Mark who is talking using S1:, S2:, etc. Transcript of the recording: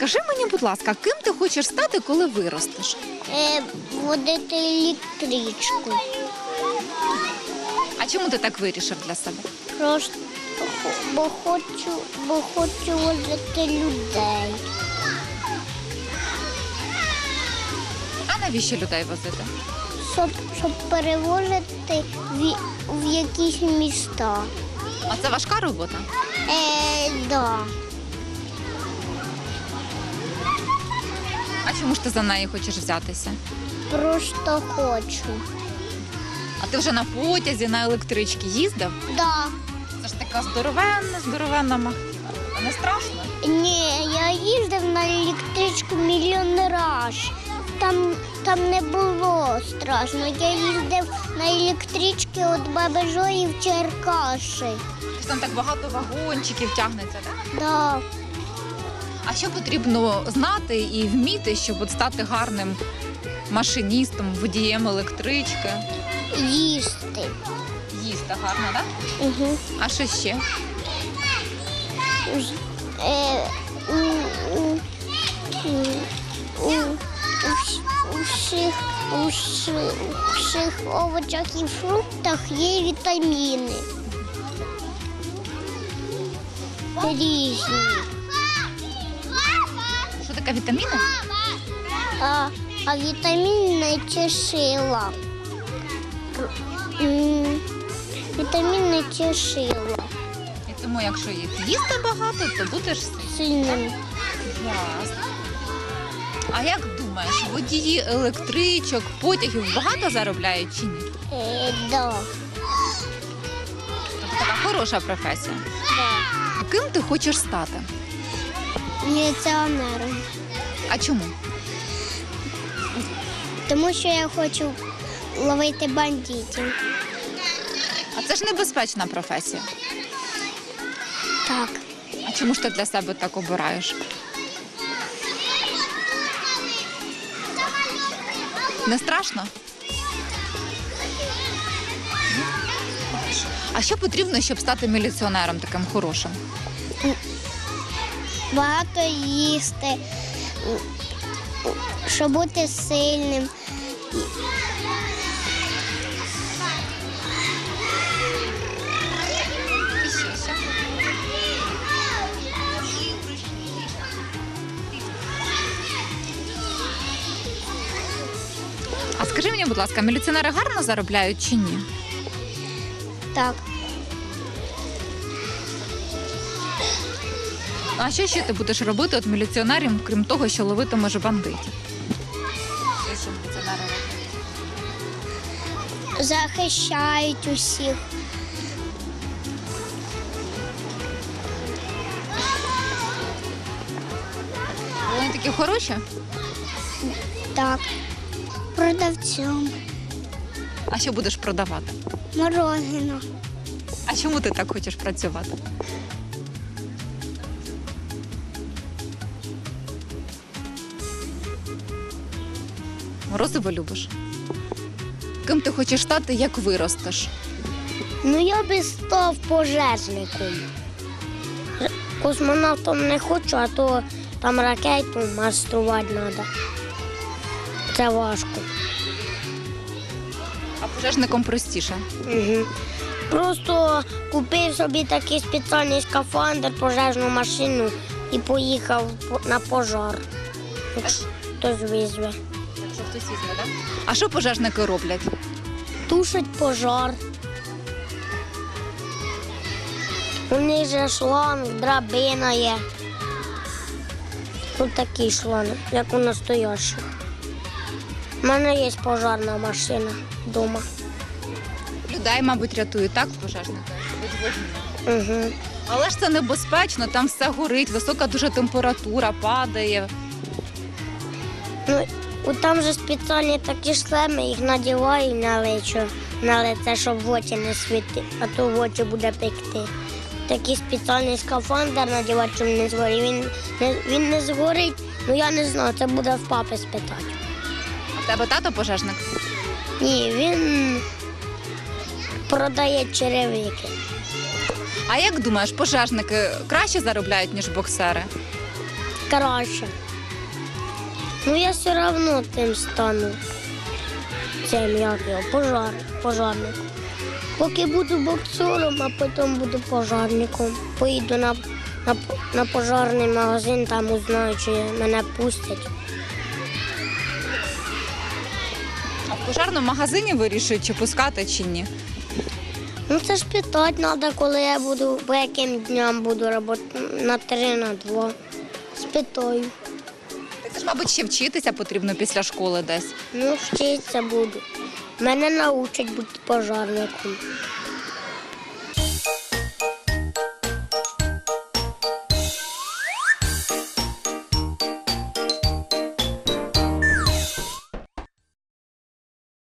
S1: Скажи мені, будь ласка, ким ти хочеш стати, коли виростеш?
S2: Е, водити електричку.
S1: А чому ти так вирішив для себе?
S2: Просто хо- бо хочу, бо хочу водити людей.
S1: А навіщо людей возити?
S2: Щоб, щоб перевозити в, в якісь міста.
S1: А це важка робота.
S2: Е, да.
S1: А чому ж ти за неї хочеш взятися?
S2: Просто хочу.
S1: А ти вже на потязі, на електричці їздив?
S2: Да.
S1: Це ж така здоровенна, здоровенна махина. А не страшно?
S2: Ні, я їздив на електричку мільйон раз. Там, там не було страшно. Я їздив на електричці від баби Жої в Черкаші.
S1: Тобто Там так багато вагончиків тягнеться, так?
S2: Да.
S1: А що потрібно знати і вміти, щоб от стати гарним машиністом, водієм електрички?
S2: Їсти.
S1: Їсти гарно, так?
S2: Угу.
S1: А що ще?
S2: Е, у, у, у, у, у, у всіх, у всі- у всіх овочах і фруктах є вітаміни. Різні.
S1: Таке вітаміни?
S2: А, а вітамінне це сила. М, Вітамінне.
S1: І тому, якщо їх їсти багато, то будеш сильним.
S2: Сильним.
S1: Ясно. А як думаєш, водії електричок, потягів багато заробляють чи ні?
S2: Е, да.
S1: Тобто така хороша професія.
S2: Да.
S1: Ким ти хочеш стати?
S2: Міліціонером.
S1: А чому?
S2: Тому що я хочу ловити бандитів.
S1: А це ж небезпечна професія.
S2: Так.
S1: А чому ж ти для себе так обираєш? Не страшно? А що потрібно, щоб стати міліціонером таким хорошим?
S2: Багато їсти, щоб бути сильним.
S1: А скажи мені, будь ласка, міліціонери гарно заробляють чи ні?
S2: Так.
S1: А що ще ти будеш робити от міліціонерів, крім того, що ловитимеш бандитів? Що міліціонери роблять?
S2: Захищають усіх.
S1: Вони такі хороші?
S2: Так. Продавцем.
S1: А що будеш продавати?
S2: Морозино.
S1: А чому ти так хочеш працювати? Морозиво любиш? Ким ти хочеш стати, як виростеш?
S2: Ну я би став пожежником. Космонавтом не хочу, а то там ракету маструвати треба. Це важко.
S1: А пожежником простіше.
S2: Угу. Просто купив собі такий спеціальний скафандр, пожежну машину і поїхав на пожар. Якщо хтось визве.
S1: Якщо хтось візьме, так? А що пожежники роблять?
S2: Тушить пожар. У них же шланг, драбина є. Тут такий шланг, як у настоящих. У мене є пожарна машина вдома.
S1: Людей, мабуть, рятують, так, пожежники?
S2: Угу.
S1: Але ж це небезпечно, там все горить, висока дуже температура, падає.
S2: Ну, от там же спеціальні такі шлеми, їх надівають на лице, на лице, щоб в очі не світити, а то в очі буде пекти. Такий спеціальний скафандр надівати, щоб не згорів. Він не, він не згорить, ну я не знаю, це буде в папи спитати.
S1: А в тебе тато пожежник?
S2: Ні, він продає черевики.
S1: А як думаєш, пожежники краще заробляють, ніж боксери?
S2: краще. Ну я все одно тим стану. Як його, пожар, пожарником. Поки буду боксером, а потім буду пожарником. Поїду на, на, на пожарний магазин, там узнаю, чи мене пустять.
S1: А в пожарному магазині вирішують, чи пускати, чи ні.
S2: Ну це ж питати треба, коли я буду, по яким дням буду працювати, на три, на два. Спитаю.
S1: Це ж, мабуть, ще вчитися потрібно після школи десь.
S2: Ну, вчитися буду. Мене научать бути пожарником.